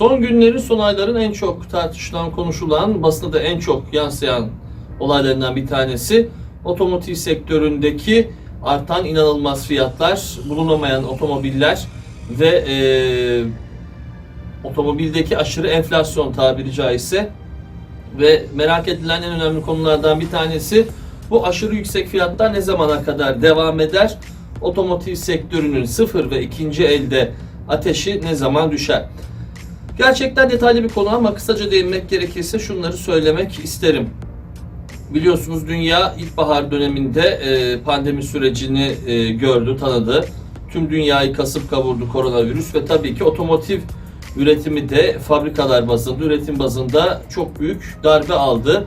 Son günlerin, son ayların en çok tartışılan, konuşulan, basına da en çok yansıyan olaylarından bir tanesi otomotiv sektöründeki artan inanılmaz fiyatlar, bulunamayan otomobiller ve e, otomobildeki aşırı enflasyon tabiri caizse ve merak edilen en önemli konulardan bir tanesi bu aşırı yüksek fiyatlar ne zamana kadar devam eder? Otomotiv sektörünün sıfır ve ikinci elde ateşi ne zaman düşer? Gerçekten detaylı bir konu ama kısaca değinmek gerekirse şunları söylemek isterim. Biliyorsunuz dünya ilkbahar döneminde e, pandemi sürecini e, gördü, tanıdı. Tüm dünyayı kasıp kavurdu koronavirüs ve tabii ki otomotiv üretimi de fabrikalar bazında, üretim bazında çok büyük darbe aldı.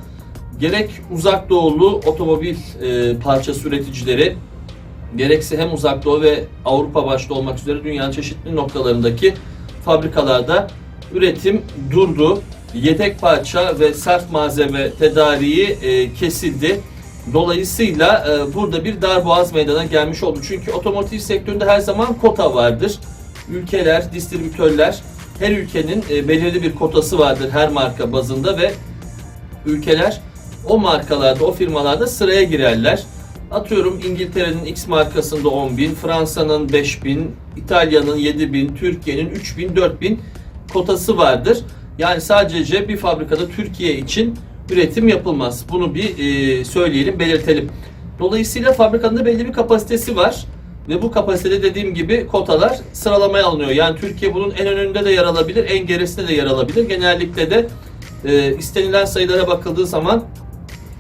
Gerek uzak doğulu otomobil e, parçası üreticileri, gerekse hem uzak doğu ve Avrupa başta olmak üzere dünyanın çeşitli noktalarındaki fabrikalarda üretim durdu. Yedek parça ve sert malzeme tedariği e, kesildi. Dolayısıyla e, burada bir darboğaz meydana gelmiş oldu. Çünkü otomotiv sektöründe her zaman kota vardır. Ülkeler, distribütörler her ülkenin e, belirli bir kotası vardır her marka bazında ve ülkeler o markalarda, o firmalarda sıraya girerler. Atıyorum İngiltere'nin X markasında 10 bin, Fransa'nın 5 bin, İtalya'nın 7 bin, Türkiye'nin 3 bin, 4 bin kotası vardır. Yani sadece bir fabrikada Türkiye için üretim yapılmaz. Bunu bir e, söyleyelim, belirtelim. Dolayısıyla fabrikanın da belli bir kapasitesi var. Ve bu kapasitede dediğim gibi kotalar sıralamaya alınıyor. Yani Türkiye bunun en önünde de yer alabilir, en gerisinde de yer alabilir. Genellikle de e, istenilen sayılara bakıldığı zaman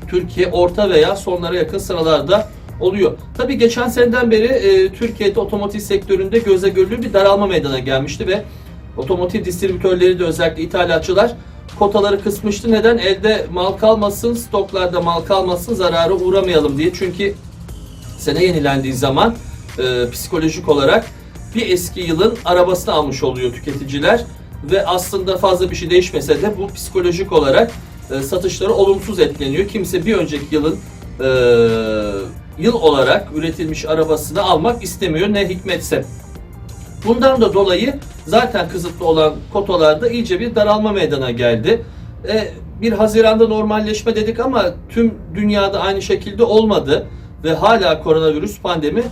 Türkiye orta veya sonlara yakın sıralarda oluyor. Tabii geçen seneden beri e, Türkiye'de otomotiv sektöründe göze görülür bir daralma meydana gelmişti ve otomotiv distribütörleri de özellikle ithalatçılar kotaları kısmıştı. Neden? Elde mal kalmasın, stoklarda mal kalmasın, zarara uğramayalım diye. Çünkü sene yenilendiği zaman e, psikolojik olarak bir eski yılın arabasını almış oluyor tüketiciler ve aslında fazla bir şey değişmese de bu psikolojik olarak e, satışları olumsuz etkileniyor. Kimse bir önceki yılın e, yıl olarak üretilmiş arabasını almak istemiyor ne hikmetse. Bundan da dolayı zaten kısıtlı olan kotalarda iyice bir daralma meydana geldi. E, bir Haziran'da normalleşme dedik ama tüm dünyada aynı şekilde olmadı ve hala koronavirüs pandemi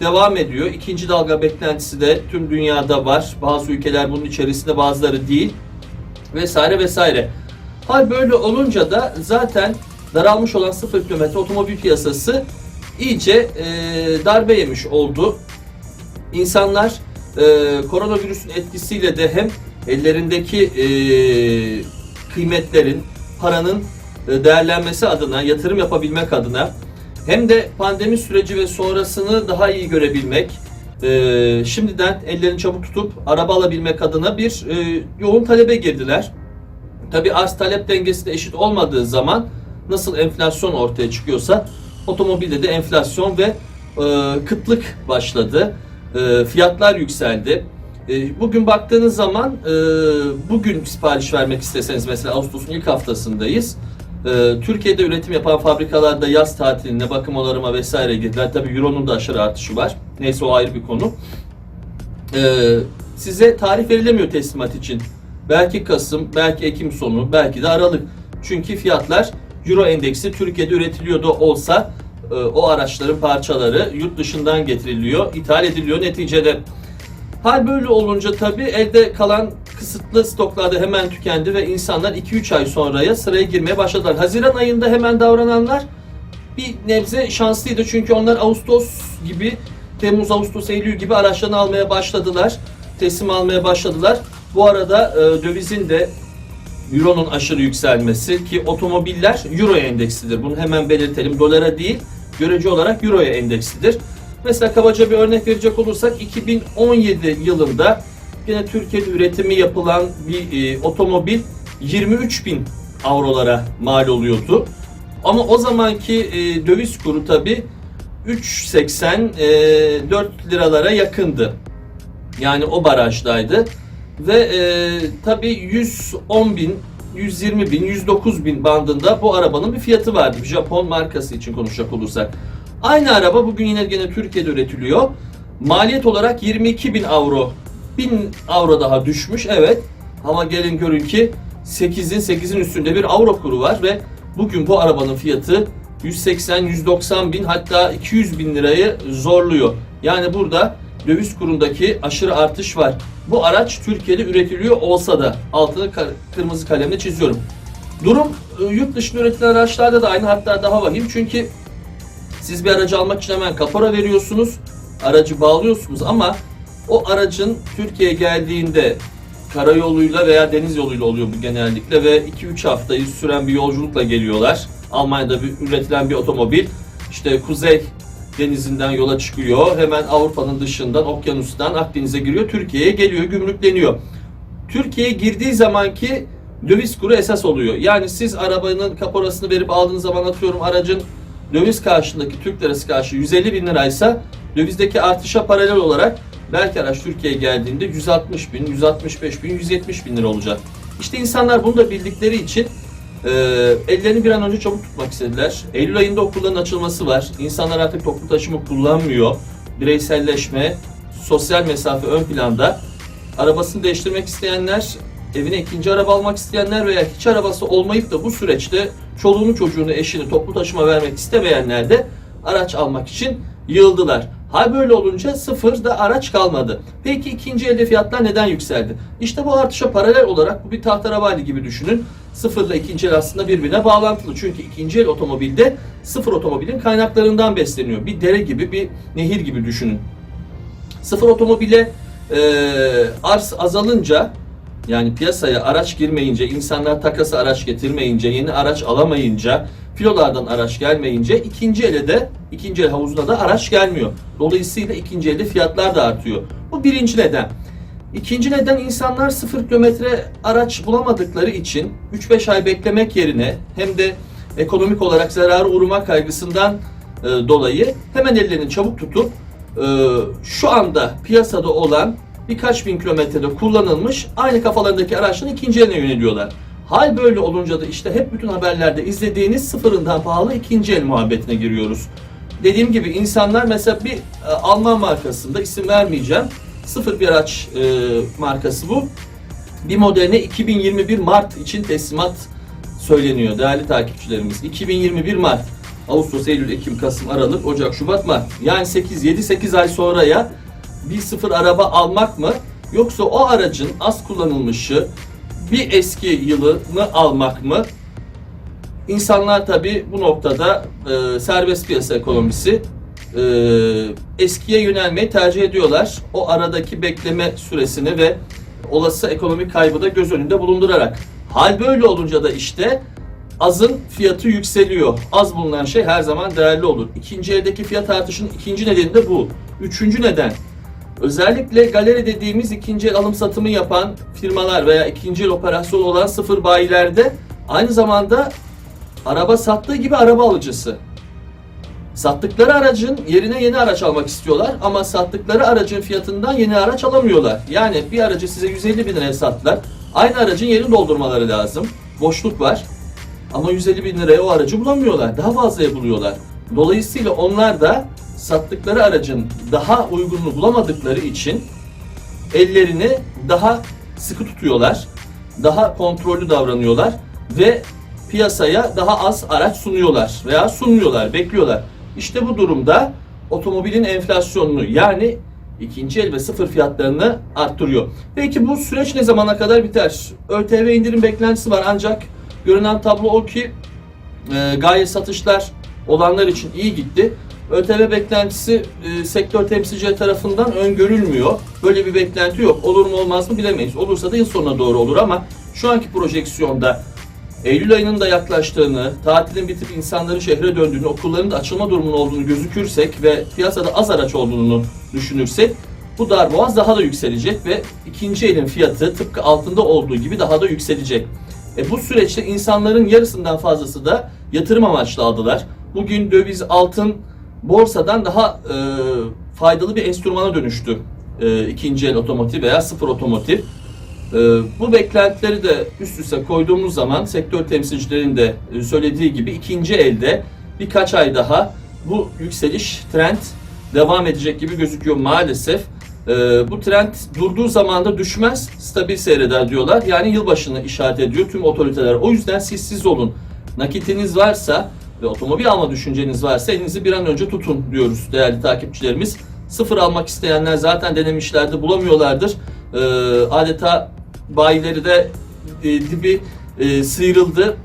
devam ediyor. İkinci dalga beklentisi de tüm dünyada var. Bazı ülkeler bunun içerisinde bazıları değil vesaire vesaire. Hal böyle olunca da zaten daralmış olan sıfır kilometre otomobil piyasası iyice e, darbe yemiş oldu. İnsanlar e, koronavirüsün etkisiyle de hem ellerindeki e, kıymetlerin, paranın e, değerlenmesi adına, yatırım yapabilmek adına hem de pandemi süreci ve sonrasını daha iyi görebilmek, e, şimdiden ellerini çabuk tutup araba alabilmek adına bir e, yoğun talebe girdiler. Tabi arz talep dengesi de eşit olmadığı zaman nasıl enflasyon ortaya çıkıyorsa otomobilde de enflasyon ve e, kıtlık başladı. E, fiyatlar yükseldi. E, bugün baktığınız zaman e, bugün sipariş vermek isteseniz mesela Ağustos'un ilk haftasındayız. E, Türkiye'de üretim yapan fabrikalarda yaz tatiline, bakım onarıma vesaire girdiler. Tabi Euro'nun da aşırı artışı var. Neyse o ayrı bir konu. Size tarih verilemiyor teslimat için. Belki Kasım, belki Ekim sonu, belki de Aralık. Çünkü fiyatlar Euro endeksi Türkiye'de üretiliyor da olsa e, o araçların parçaları yurt dışından getiriliyor, ithal ediliyor neticede. Hal böyle olunca tabii elde kalan kısıtlı stoklarda hemen tükendi ve insanlar 2-3 ay sonraya sıraya girmeye başladılar. Haziran ayında hemen davrananlar bir nebze şanslıydı çünkü onlar Ağustos gibi, Temmuz, Ağustos, Eylül gibi araçlarını almaya başladılar. Teslim almaya başladılar. Bu arada e, dövizin de Euro'nun aşırı yükselmesi ki otomobiller Euro'ya endekslidir. Bunu hemen belirtelim. Dolara değil, görece olarak Euro'ya endekslidir. Mesela kabaca bir örnek verecek olursak 2017 yılında yine Türkiye'de üretimi yapılan bir e, otomobil 23 bin avrolara mal oluyordu. Ama o zamanki e, döviz kuru tabi 3.80 e, 4 liralara yakındı. Yani o barajdaydı. Ve e, tabi 110 bin, 120 bin, 109 bin bandında bu arabanın bir fiyatı vardı. Japon markası için konuşacak olursak. Aynı araba bugün yine gene Türkiye'de üretiliyor. Maliyet olarak 22 bin avro. 1000 avro daha düşmüş evet. Ama gelin görün ki 8'in 8'in üstünde bir avro kuru var ve bugün bu arabanın fiyatı 180-190 bin hatta 200 bin lirayı zorluyor. Yani burada döviz kurundaki aşırı artış var. Bu araç Türkiye'de üretiliyor olsa da altını kırmızı kalemle çiziyorum. Durum e, yurt dışında üretilen araçlarda da aynı hatta daha vahim çünkü siz bir aracı almak için hemen kapora veriyorsunuz, aracı bağlıyorsunuz ama o aracın Türkiye'ye geldiğinde karayoluyla veya deniz yoluyla oluyor bu genellikle ve 2-3 haftayı süren bir yolculukla geliyorlar. Almanya'da bir, üretilen bir otomobil işte Kuzey denizinden yola çıkıyor. Hemen Avrupa'nın dışından, okyanustan Akdeniz'e giriyor. Türkiye'ye geliyor, gümrükleniyor. Türkiye'ye girdiği zamanki döviz kuru esas oluyor. Yani siz arabanın kaporasını verip aldığınız zaman atıyorum aracın döviz karşılığındaki Türk lirası karşı 150 bin liraysa dövizdeki artışa paralel olarak belki araç Türkiye'ye geldiğinde 160 bin, 165 bin, 170 bin lira olacak. İşte insanlar bunu da bildikleri için e, ellerini bir an önce çabuk tutmak istediler. Eylül ayında okulların açılması var. İnsanlar artık toplu taşıma kullanmıyor. Bireyselleşme, sosyal mesafe ön planda. Arabasını değiştirmek isteyenler, evine ikinci araba almak isteyenler veya hiç arabası olmayıp da bu süreçte çoluğunu çocuğunu eşini toplu taşıma vermek istemeyenler de araç almak için yığıldılar. Hal böyle olunca sıfırda araç kalmadı. Peki ikinci elde fiyatlar neden yükseldi? İşte bu artışa paralel olarak bu bir tahterevalli gibi düşünün. Sıfırla ikinci el aslında birbirine bağlantılı. Çünkü ikinci el otomobilde sıfır otomobilin kaynaklarından besleniyor. Bir dere gibi, bir nehir gibi düşünün. Sıfır otomobile e, arz azalınca yani piyasaya araç girmeyince, insanlar takası araç getirmeyince, yeni araç alamayınca, filolardan araç gelmeyince ikinci ele de, ikinci el havuzuna da araç gelmiyor. Dolayısıyla ikinci elde fiyatlar da artıyor. Bu birinci neden. İkinci neden insanlar sıfır kilometre araç bulamadıkları için 3-5 ay beklemek yerine hem de ekonomik olarak zararı uğrama kaygısından e, dolayı hemen ellerini çabuk tutup e, şu anda piyasada olan birkaç bin kilometrede kullanılmış aynı kafalarındaki araçların ikinci eline yöneliyorlar. Hal böyle olunca da işte hep bütün haberlerde izlediğiniz sıfırından pahalı ikinci el muhabbetine giriyoruz. Dediğim gibi insanlar mesela bir e, Alman markasında isim vermeyeceğim. Sıfır bir araç e, markası bu. Bir modeline 2021 Mart için teslimat söyleniyor değerli takipçilerimiz. 2021 Mart. Ağustos, Eylül, Ekim, Kasım, Aralık, Ocak, Şubat, Mart. Yani 8, 7, 8 ay sonraya bir sıfır araba almak mı? Yoksa o aracın az kullanılmışı bir eski yılını almak mı? İnsanlar tabi bu noktada e, serbest piyasa ekonomisi e, eskiye yönelmeyi tercih ediyorlar. O aradaki bekleme süresini ve olası ekonomik kaybı da göz önünde bulundurarak. Hal böyle olunca da işte azın fiyatı yükseliyor. Az bulunan şey her zaman değerli olur. İkinci eldeki fiyat artışının ikinci nedeni de bu. Üçüncü neden Özellikle galeri dediğimiz ikinci el alım satımı yapan firmalar veya ikinci el operasyon olan sıfır bayilerde aynı zamanda araba sattığı gibi araba alıcısı. Sattıkları aracın yerine yeni araç almak istiyorlar ama sattıkları aracın fiyatından yeni araç alamıyorlar. Yani bir aracı size 150 bin liraya sattılar. Aynı aracın yerini doldurmaları lazım. Boşluk var. Ama 150 bin liraya o aracı bulamıyorlar. Daha fazlaya buluyorlar. Dolayısıyla onlar da sattıkları aracın daha uygununu bulamadıkları için ellerini daha sıkı tutuyorlar. Daha kontrollü davranıyorlar ve piyasaya daha az araç sunuyorlar veya sunmuyorlar, bekliyorlar. İşte bu durumda otomobilin enflasyonunu yani ikinci el ve sıfır fiyatlarını arttırıyor. Peki bu süreç ne zamana kadar biter? ÖTV indirim beklentisi var ancak görünen tablo o ki e, gayet satışlar olanlar için iyi gitti. ÖTV beklentisi e, sektör temsilcileri tarafından öngörülmüyor. Böyle bir beklenti yok. Olur mu olmaz mı bilemeyiz. Olursa da yıl sonuna doğru olur ama şu anki projeksiyonda Eylül ayının da yaklaştığını, tatilin bitip insanların şehre döndüğünü, okulların da açılma durumunun olduğunu gözükürsek ve piyasada az araç olduğunu düşünürsek bu darboğaz daha da yükselecek ve ikinci elin fiyatı tıpkı altında olduğu gibi daha da yükselecek. E bu süreçte insanların yarısından fazlası da yatırım amaçlı aldılar. Bugün döviz, altın borsadan daha e, faydalı bir enstrümana dönüştü. E, ikinci el otomotiv veya sıfır otomotiv. E, bu beklentileri de üst üste koyduğumuz zaman sektör temsilcilerinin de e, söylediği gibi ikinci elde birkaç ay daha bu yükseliş trend devam edecek gibi gözüküyor maalesef. Ee, bu trend durduğu zaman da düşmez, stabil seyreder diyorlar. Yani yılbaşını işaret ediyor tüm otoriteler. O yüzden siz siz olun. Nakitiniz varsa ve otomobil alma düşünceniz varsa elinizi bir an önce tutun diyoruz değerli takipçilerimiz. Sıfır almak isteyenler zaten denemişlerdi bulamıyorlardır. Ee, adeta bayileri de e, dibi e, sıyrıldı.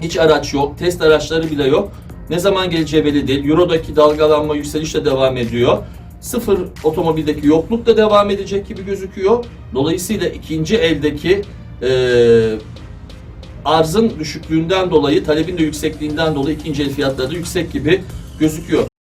Hiç araç yok, test araçları bile yok. Ne zaman geleceği belli değil. Euro'daki dalgalanma yükseliş de devam ediyor. Sıfır otomobildeki yokluk da devam edecek gibi gözüküyor. Dolayısıyla ikinci eldeki e, arzın düşüklüğünden dolayı, talebin de yüksekliğinden dolayı ikinci el fiyatları da yüksek gibi gözüküyor.